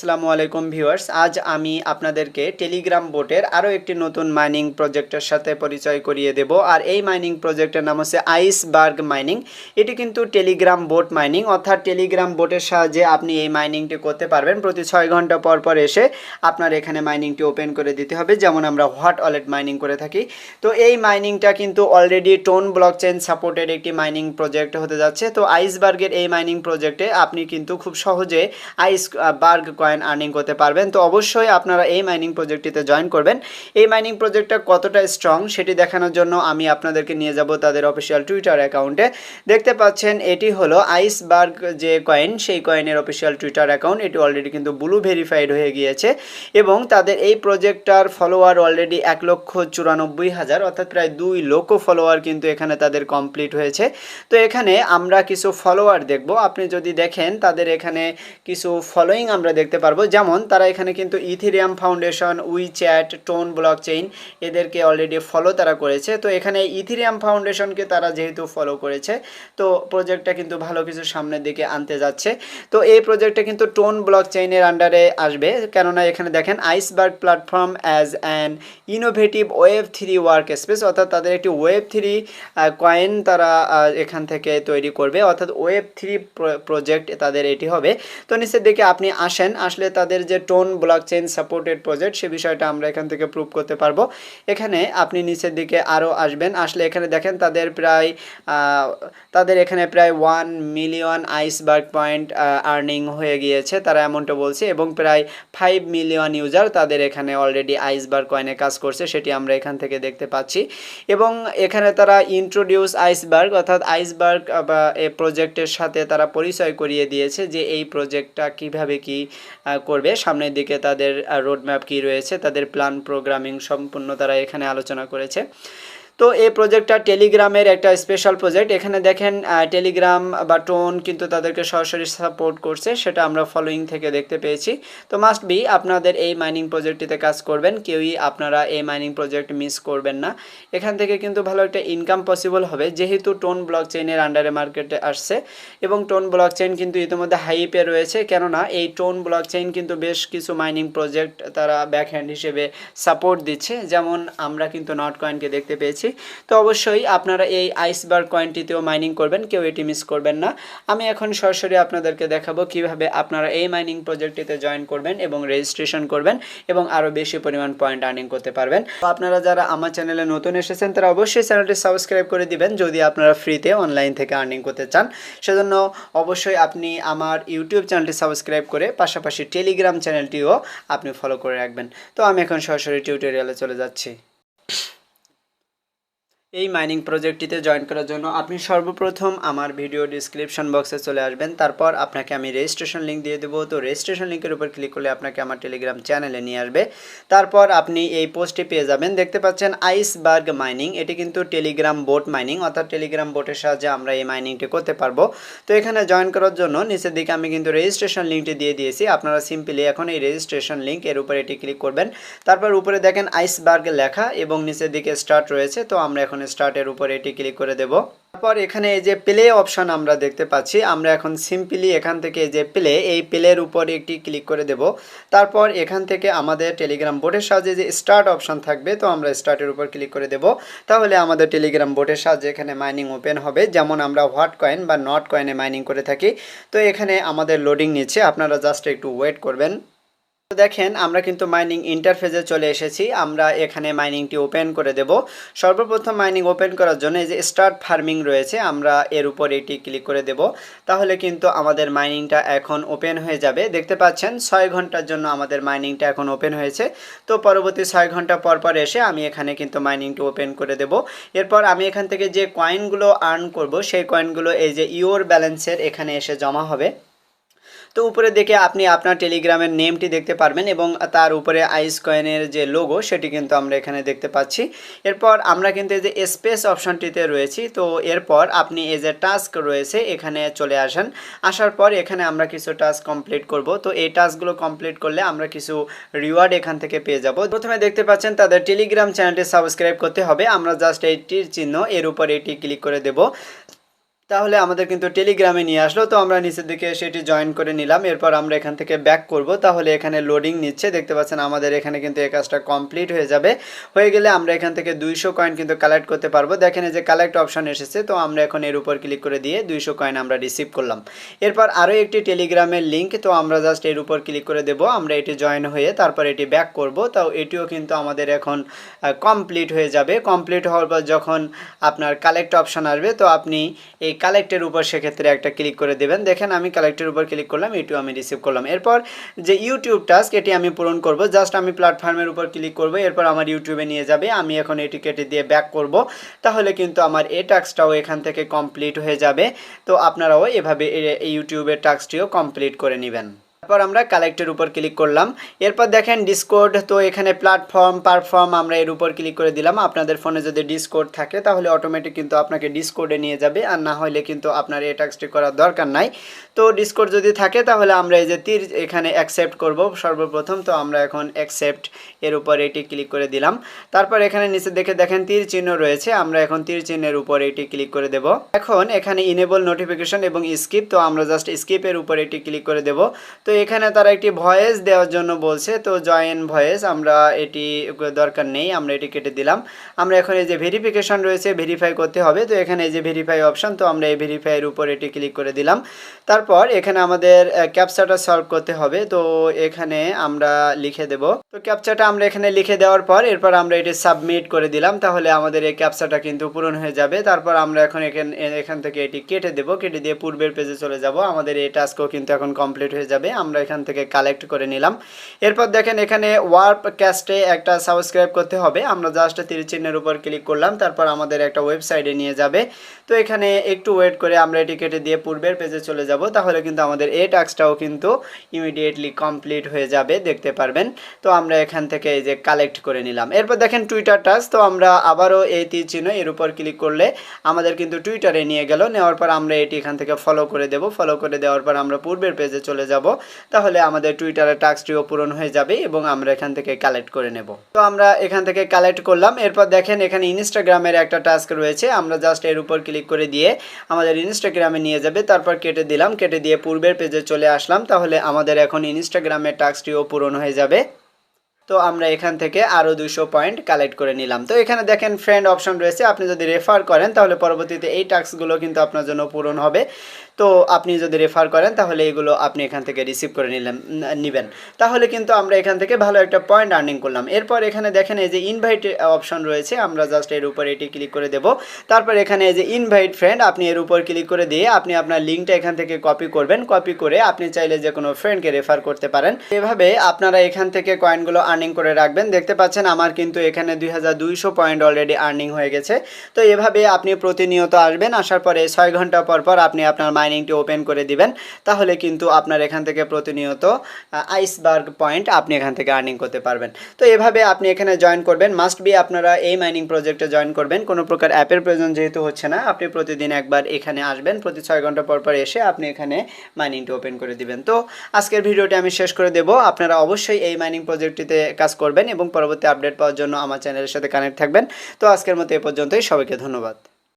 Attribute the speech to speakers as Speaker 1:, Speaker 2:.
Speaker 1: আসসালামু আলাইকুম ভিউয়ার্স, আজ আমি আপনাদেরকে টেলিগ্রাম বোটের আরও একটি নতুন মাইনিং প্রজেক্টের সাথে পরিচয় করিয়ে দেব। আর এই মাইনিং প্রজেক্টের নাম হচ্ছে আইসবার্গ মাইনিং এটি কিন্তু টেলিগ্রাম বোট মাইনিং অর্থাৎ টেলিগ্রাম বোটের সাহায্যে আপনি এই মাইনিংটি করতে পারবেন। প্রতি ছয় ঘণ্টা পর পর এসে আপনার এখানে মাইনিংটি ওপেন করে দিতে হবে। যেমন আমরা হোয়াট ওয়ালেট মাইনিং করে থাকি। তো এই মাইনিংটা কিন্তু already TON blockchain supported একটি মাইনিং প্রজেক্ট হতে যাচ্ছে। তো আইসবার্গের এই মাইনিং প্রজেক্টে আপনি কিন্তু খুব সহজে আইস বার্গ কয়েন আর্নিং করতে পারবেন। তো অবশ্যই আপনারা এই মাইনিং প্রজেক্টটিতে জয়েন করবেন। এই মাইনিং প্রজেক্টটা কতটা স্ট্রং সেটি দেখানোর জন্য আমি আপনাদেরকে নিয়ে যাব তাদের অফিসিয়াল টুইটার অ্যাকাউন্টে দেখতে পাচ্ছেন, এটি হলো আইসবার্গ যে কয়েন সেই কয়েনের অফিসিয়াল টুইটার অ্যাকাউন্ট এটি অলরেডি কিন্তু ব্লু ভেরিফাইড হয়ে গিয়েছে এবং তাদের এই প্রজেক্টটার ফলোয়ার অলরেডি এক লক্ষ চুরানব্বই হাজার, অর্থাৎ প্রায় দুই লক্ষ ফলোয়ার কিন্তু এখানে তাদের কমপ্লিট হয়েছে। তো এখানে আমরা কিছু ফলোয়ার দেখব। আপনি যদি দেখেন, তাদের এখানে কিছু ফলোয়িং আমরা দেখতে পারব। যেমন, তারা এখানে কিন্তু Ethereum foundation WeChat TON blockchain এদেরকে অলরেডি ফলো তারা করেছে। তো এখানে ইথিরিয়াম ফাউন্ডেশনকে তারা যেহেতু ফলো করেছে, তো প্রজেক্টটা কিন্তু ভালো কিছু সামনের দিকে আনতে যাচ্ছে। তো এই প্রজেক্টটা কিন্তু টোন ব্লক চেইনের আন্ডারে আসবে। কেননা এখানে দেখেন Iceberg platform as an innovative web three workspace অর্থাৎ তাদের একটি ওয়েব থ্রি কয়েন তারা এখান থেকে তৈরি করবে। অর্থাৎ ওয়েব থ্রি প্রজেক্ট তাদের এটি হবে। তো নিচের দিকে আপনি আসেন আসলে তাদের যে TON blockchain supported project, সে বিষয়টা আমরা এখান থেকে প্রুভ করতে পারব। এখানে আপনি নিচের দিকে আরও আসবেন। আসলে এখানে দেখেন তাদের প্রায় তাদের এখানে প্রায় one million Iceberg point earning হয়ে গিয়েছে তারা এমনটা বলছে এবং প্রায় ফাইভ মিলিয়ন ইউজার তাদের এখানে অলরেডি আইসবার্গ কয়েনে কাজ করছে, সেটি আমরা এখান থেকে দেখতে পাচ্ছি। এবং এখানে তারা ইন্ট্রোডিউস আইসবার্গ অর্থাৎ আইসবার্গ বা, এ প্রজেক্টের সাথে তারা পরিচয় করিয়ে দিয়েছে যে এই প্রজেক্টটা কীভাবে কি করবে। সামনের দিকে তাদের রোডম্যাপ কি রয়েছে, তাদের প্ল্যান প্রোগ্রামিং সম্পূর্ণ তারা এখানে আলোচনা করেছে। তো এই প্রজেক্টটা টেলিগ্রামের একটা স্পেশাল প্রজেক্ট এখানে দেখেন টেলিগ্রাম বা টোন কিন্তু তাদেরকে সরাসরি সাপোর্ট করছে, সেটা আমরা ফলোয়িং থেকে দেখতে পেয়েছি। তো মাস্ট বি আপনাদের এই মাইনিং প্রজেক্টটিতে কাজ করবেন, কেউই আপনারা এই মাইনিং প্রজেক্ট মিস করবেন না। এখান থেকে কিন্তু ভালো একটা ইনকাম পসিবল হবে, যেহেতু টোন ব্লক চেইনের আন্ডারে মার্কেটে আসছে এবং টোন ব্লক চেইন কিন্তু ইতিমধ্যে হাইপে রয়েছে। কেননা এই টোন ব্লক চেইন কিন্তু বেশ কিছু মাইনিং প্রজেক্ট তারা ব্যাকহ্যান্ড হিসেবে সাপোর্ট দিচ্ছে। যেমন আমরা কিন্তু নট কয়েনকে দেখতে পেয়েছি। তো অবশ্যই আপনারা এই আইসবার্গ কয়েনটিতেও মাইনিং করবেন, কেউ এটি মিস করবেন না। আমি এখন সরাসরি আপনাদেরকে দেখাবো কীভাবে আপনারা এই মাইনিং প্রজেক্টটিতে জয়েন করবেন এবং রেজিস্ট্রেশন করবেন এবং আরও বেশি পরিমাণ পয়েন্ট আর্নিং করতে পারবেন। তো আপনারা যারা আমার চ্যানেলে নতুন এসেছেন, তারা অবশ্যই চ্যানেলটি সাবস্ক্রাইব করে দিবেন, যদি আপনারা ফ্রিতে অনলাইন থেকে আর্নিং করতে চান। সেজন্য অবশ্যই আপনি আমার ইউটিউব চ্যানেলটি সাবস্ক্রাইব করে পাশাপাশি টেলিগ্রাম চ্যানেলটিও আপনি ফলো করে রাখবেন। তো আমি এখন সরাসরি টিউটোরিয়ালে চলে যাচ্ছি। এই মাইনিং প্রজেক্টটিতে জয়েন করার জন্য আপনি সর্বপ্রথম আমার ভিডিও ডিসক্রিপশন বক্সে চলে আসবেন। তারপর আপনাকে আমি রেজিস্ট্রেশন লিঙ্ক দিয়ে দেবো। তো রেজিস্ট্রেশন লিঙ্কের উপর ক্লিক করলে আপনাকে আমার টেলিগ্রাম চ্যানেলে নিয়ে আসবে। তারপর আপনি এই পোস্টটি পেয়ে যাবেন। দেখতে পাচ্ছেন আইসবার্গ মাইনিং এটি কিন্তু টেলিগ্রাম বোট মাইনিং অর্থাৎ টেলিগ্রাম বোটের সাহায্যে আমরা এই মাইনিংটি করতে পারব। তো এখানে জয়েন করার জন্য নিচের দিকে আমি কিন্তু রেজিস্ট্রেশন লিঙ্কটি দিয়ে দিয়েছি। আপনারা সিম্পলি এখন এই রেজিস্ট্রেশন লিঙ্ক এর উপরে এটি ক্লিক করবেন। তারপর উপরে দেখেন আইসবার্গ লেখা এবং নিচের দিকে স্টার্ট রয়েছে। তো আমরা এখন স্টার্টের উপরে এটি ক্লিক করে দেব। তারপর এখানে এই যে প্লে অপশন আমরা দেখতে পাচ্ছি, আমরা এখন সিম্পলি এখান থেকে যে প্লে এই প্লের উপরে একটি ক্লিক করে দেব। তারপর এখান থেকে আমাদের টেলিগ্রাম বোর্ডের সাহায্যে যে স্টার্ট অপশন থাকবে, তো আমরা স্টার্টের উপর ক্লিক করে দেব। তাহলে আমাদের টেলিগ্রাম বোর্ডের সাহায্যে এখানে মাইনিং ওপেন হবে, যেমন আমরা হোয়াট কয়েন বা নট কয়েনে মাইনিং করে থাকি। তো এখানে আমাদের লোডিং নিচ্ছে, আপনারা জাস্ট একটু ওয়েট করবেন। দেখেন, আমরা কিন্তু মাইনিং ইন্টারফেসে চলে এসেছি। আমরা এখানে মাইনিংটি ওপেন করে দেব। সর্বপ্রথম মাইনিং ওপেন করার জন্য এই যে স্টার্ট ফার্মিং রয়েছে, আমরা এর উপর এটি ক্লিক করে দেব। তাহলে কিন্তু আমাদের মাইনিংটা এখন ওপেন হয়ে যাবে। দেখতে পাচ্ছেন, ছয় ঘণ্টার জন্য আমাদের মাইনিংটা এখন ওপেন হয়েছে। তো পরবর্তী ছয় ঘণ্টা পর পর এসে আমি এখানে কিন্তু মাইনিংটি ওপেন করে দেব। এরপর আমি এখান থেকে যে কয়েনগুলো আর্ন করব, সেই কয়েনগুলো এই যে ইওর ব্যালেন্সের এখানে এসে জমা হবে। তো উপরে দেখে আপনি আপনার টেলিগ্রামের নেমটি দেখতে পারবেন এবং তার উপরে আইস কয়েনের যে লোগো সেটি কিন্তু আমরা এখানে দেখতে পাচ্ছি। এরপর আমরা কিন্তু এই যে স্পেস অপশনটিতে রয়েছি, তো এরপর আপনি এই যে টাস্ক রয়েছে, এখানে চলে আসেন। আসার পর এখানে আমরা কিছু টাস্ক কমপ্লিট করব। তো এই টাস্কগুলো কমপ্লিট করলে আমরা কিছু রিওয়ার্ড এখান থেকে পেয়ে যাব। প্রথমে দেখতে পাচ্ছেন, তাদের টেলিগ্রাম চ্যানেলটি সাবস্ক্রাইব করতে হবে। আমরা জাস্ট এইটির চিহ্ন এর উপর এটি ক্লিক করে দেব। তাহলে আমাদের কিন্তু টেলিগ্রামে নিয়ে আসলো। তো আমরা নিচের দিকে সেটি জয়েন করে নিলাম। এরপর আমরা এখান থেকে ব্যাক করব। তাহলে এখানে লোডিং নিচ্ছে। দেখতে পাচ্ছেন আমাদের এখানে কিন্তু এই কাজটা কমপ্লিট হয়ে যাবে। হয়ে গেলে আমরা এখান থেকে দুইশো কয়েন কিন্তু কালেক্ট করতে পারব। দেখেন যে কালেক্ট অপশন এসেছে। তো আমরা এখন এর উপর ক্লিক করে দিয়ে দুইশো কয়েন আমরা রিসিভ করলাম। এরপর আরও একটি টেলিগ্রামের লিঙ্ক তো আমরা জাস্ট এর উপর ক্লিক করে দেব। আমরা এটি জয়েন হয়ে তারপর এটি ব্যাক করব। তাও এটিও কিন্তু আমাদের এখন কমপ্লিট হয়ে যাবে। কমপ্লিট হওয়ার পর যখন আপনার কালেক্ট অপশন আসবে, তো আপনি এই কালেক্টের উপর সেক্ষেত্রে একটা ক্লিক করে দেবেন। দেখেন আমি কালেক্টের উপর ক্লিক করলাম ইউটিউব আমি রিসিভ করলাম। এরপর যে ইউটিউব টাস্ক এটি আমি পূরণ করব। জাস্ট আমি প্ল্যাটফর্মের উপর ক্লিক করব, এরপর আমার ইউটিউবে নিয়ে যাবে। আমি এখন এটি কেটে দিয়ে ব্যাক করব। তাহলে কিন্তু আমার এই টাস্কটাও এখান থেকে কমপ্লিট হয়ে যাবে। তো আপনারাও এভাবে ইউটিউবের টাস্কটিও কমপ্লিট করে নেবেন। তারপর আমরা কালেক্টের উপর ক্লিক করলাম। এরপর দেখেন ডিসকোড তো এখানে প্ল্যাটফর্ম পারফর্ম আমরা এর উপর ক্লিক করে দিলাম। আপনাদের ফোনে যদি ডিসকোড থাকে, তাহলে অটোমেটিক কিন্তু আপনাকে ডিসকোডে নিয়ে যাবে। আর না হলে কিন্তু আপনার এই টাস্কটি করার দরকার নাই। তো ডিসকোড যদি থাকে, তাহলে আমরা এই যে তীর এখানে অ্যাকসেপ্ট করব সর্বপ্রথম। তো আমরা এখন অ্যাকসেপ্ট এর উপর এটি ক্লিক করে দিলাম। তারপর এখানে নিচে দেখে দেখেন তীর চিহ্ন রয়েছে। আমরা এখন তীর চিহ্নের উপর এটি ক্লিক করে দেব। এখন এখানে ইনেবল নোটিফিকেশন এবং স্কিপ তো আমরা জাস্ট স্কিপের উপর এটি ক্লিক করে দেব। তো এখানে তারা একটি ভয়েস দেওয়ার জন্য বলছে, তো জয়েন ভয়েস, আমরা এটি দরকার নেই, আমরা এটি কেটে দিলাম। আমরা এখন এই যে ভেরিফিকেশন রয়েছে ভেরিফাই করতে হবে, তো এখানে এই যে ভেরিফাই অপশান তো আমরা এই ভেরিফাইয়ের উপর এটি ক্লিক করে দিলাম। তারপর এখানে আমাদের ক্যাপচাটা সলভ করতে হবে, তো এখানে আমরা লিখে দেব তো ক্যাপচাটা আমরা এখানে লিখে দেওয়ার পর এরপর আমরা এটি সাবমিট করে দিলাম, তাহলে আমাদের এই ক্যাপচাটা কিন্তু পূরণ হয়ে যাবে। তারপর আমরা এখন এখান এখান থেকে এটি কেটে দেব, কেটে দিয়ে পূর্বের পেজে চলে যাব। আমাদের এই টাস্কও কিন্তু এখন কমপ্লিট হয়ে যাবে, আমরা এখান থেকে কালেক্ট করে নিলাম। এরপর দেখেন এখানে ওয়ার্প ক্যাস্টে একটা সাবস্ক্রাইব করতে হবে, আমরা জাস্ট তীর চিহ্নের উপর ক্লিক করলাম, তারপর আমাদের একটা ওয়েবসাইটে নিয়ে যাবে। তো এখানে একটু ওয়েট করে আমরা এটি কেটে দিয়ে পূর্বের পেজে চলে যাব, তাহলে কিন্তু আমাদের এই টাস্কটাও কিন্তু ইমিডিয়েটলি কমপ্লিট হয়ে যাবে, দেখতে পারবেন। তো আমরা এখান থেকে এই যে কালেক্ট করে নিলাম। এরপর দেখেন টুইটার টাস্ক তো আমরা আবারও এই তীর চিহ্ন এর উপর ক্লিক করলে আমাদের কিন্তু টুইটারে নিয়ে গেল। নেওয়ার পর আমরা এটি এখান থেকে ফলো করে দেব। ফলো করে দেওয়ার পর আমরা পূর্বের পেজে চলে যাব। তাহলে আমাদের টুইটারের টাস্কটিও পূরণ হয়ে যাবে এবং আমরা এখান থেকে কালেক্ট করে নেব। তো আমরা এখান থেকে কালেক্ট করলাম। এরপর দেখেন এখানে ইনস্টাগ্রামের একটা টাস্ক রয়েছে। আমরা জাস্ট এর উপর ক্লিক করে দিয়ে আমাদের ইনস্টাগ্রামে নিয়ে যাবে। তারপর কেটে দিলাম। কেটে দিয়ে পূর্বের পেজে চলে আসলাম। তাহলে আমাদের এখন ইনস্টাগ্রামের টাস্কটিও পূরণ হয়ে যাবে। তো আমরা এখান থেকে আরও দুশো পয়েন্ট কালেক্ট করে নিলাম। তো এখানে দেখেন ফ্রেন্ড অপশন রয়েছে, আপনি যদি রেফার করেন তাহলে পরবর্তীতে এই টাস্কগুলো কিন্তু আপনার জন্য পূরণ হবে। তো আপনি যদি রেফার করেন, তাহলে এগুলো আপনি এখান থেকে রিসিভ করে নিলেন, নেবেন। তাহলে কিন্তু আমরা এখান থেকে ভালো একটা পয়েন্ট আর্নিং করলাম। এরপর এখানে দেখেন এই যে ইনভাইট অপশন রয়েছে, আমরা জাস্ট এর উপর এটি ক্লিক করে দেব। তারপর এখানে এই যে ইনভাইট ফ্রেন্ড আপনি এর উপর ক্লিক করে দিয়ে আপনি আপনার লিঙ্কটা এখান থেকে কপি করবেন। কপি করে আপনি চাইলে যে কোনো ফ্রেন্ডকে রেফার করতে পারেন। এভাবে আপনারা এখান থেকে কয়েনগুলো আর্নিং করে রাখবেন। দেখতে পাচ্ছেন আমার কিন্তু এখানে দুই হাজার দুইশো পয়েন্ট অলরেডি আর্নিং হয়ে গেছে। তো এভাবে আপনি প্রতিনিয়ত আসবেন। আসার পরে ছয় ঘণ্টা পর পর আপনি আপনার মাইনিংটি ওপেন করে দিবেন, তাহলে কিন্তু আপনার এখান থেকে প্রতিনিয়ত আইসবার্গ পয়েন্ট আপনি এখান থেকে আর্নিং করতে পারবেন। তো এভাবে আপনি এখানে জয়েন করবেন। মাস্ট বি আপনারা এই মাইনিং প্রজেক্টে জয়েন করবেন। কোনো প্রকার অ্যাপের প্রয়োজন যেহেতু হচ্ছে না, আপনি প্রতিদিন একবার এখানে আসবেন। প্রতি ছয় ঘণ্টা পর পর এসে আপনি এখানে মাইনিংটি ওপেন করে দিবেন। তো আজকের ভিডিওটি আমি শেষ করে দেব। আপনারা অবশ্যই এই মাইনিং প্রজেক্টটিতে কাজ করবেন এবং পরবর্তী আপডেট পাওয়ার জন্য আমার চ্যানেলের সাথে কানেক্ট থাকবেন। তো আজকের মতো এ পর্যন্তই। সবাইকে ধন্যবাদ।